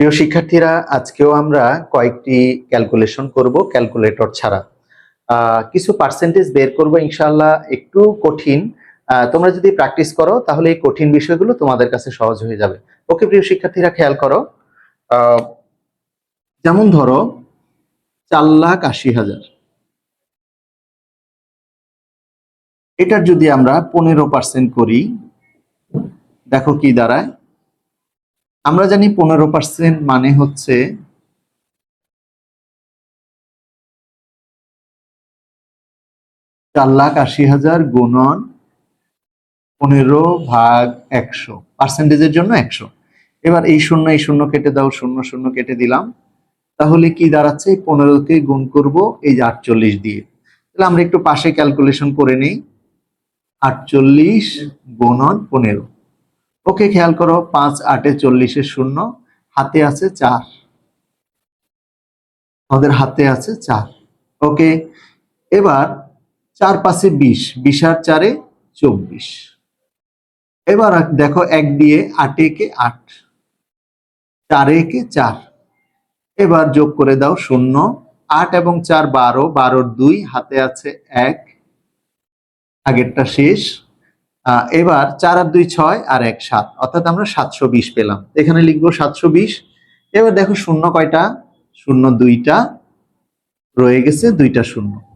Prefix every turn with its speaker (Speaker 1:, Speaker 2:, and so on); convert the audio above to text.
Speaker 1: প্রিয় শিক্ষার্থীরা, আজকেও আমরা কয়েকটি ক্যালকুলেশন করব ক্যালকুলেটর ছাড়া। কিছু পার্সেন্টেজ বের করব ইনশাআল্লাহ, একটু কঠিন। তোমরা যদি প্র্যাকটিস করো, তাহলে এই কঠিন বিষয়গুলো তোমাদের কাছে সহজ হয়ে যাবে। ওকে প্রিয় শিক্ষার্থীরা, খেয়াল করো। যেমন ধরো, চার লাখ আশি হাজার। এটার যদি আমরা পনেরো পার্সেন্ট করি, দেখো কি দাঁড়ায়। আমরা জানি পনেরো পার্সেন্ট মানে হচ্ছে চার লাখ আশি হাজার গুণন পনেরো ভাগ একশো, পার্সেন্টেজের জন্য একশো। এবার এই শূন্য এই শূন্য কেটে দাও, শূন্য শূন্য কেটে দিলাম। তাহলে কি দাঁড়াচ্ছে? পনেরোকে গুণ করব এই যে আটচল্লিশ দিয়ে। তাহলে আমরা একটু পাশে ক্যালকুলেশন করে নিই। আটচল্লিশ গুণন পনেরো। ওকে খেয়াল করো, পাঁচ, আটে চল্লিশের শূন্য, হাতে আছে চার। আমাদের হাতে আছে চার। ওকে, এবার চার পাশে বিশ বিশ আর চারে চব্বিশ। এবার দেখো এক দিয়ে আটে কে আট, চারে কে চার। এবার যোগ করে দাও শূন্য, আট এবং চার বারো, বারোর দুই, হাতে আছে এক। আগেরটা শেষ। এবার চার আর দুই ছয় আর এক সাত, অর্থাৎ আমরা সাতশো বিশ পেলাম। এখানে লিখব সাতশো বিশ। এবার দেখো শূন্য কয়টা? শূন্য দুইটা। রয়ে গেছে দুইটা শূন্য।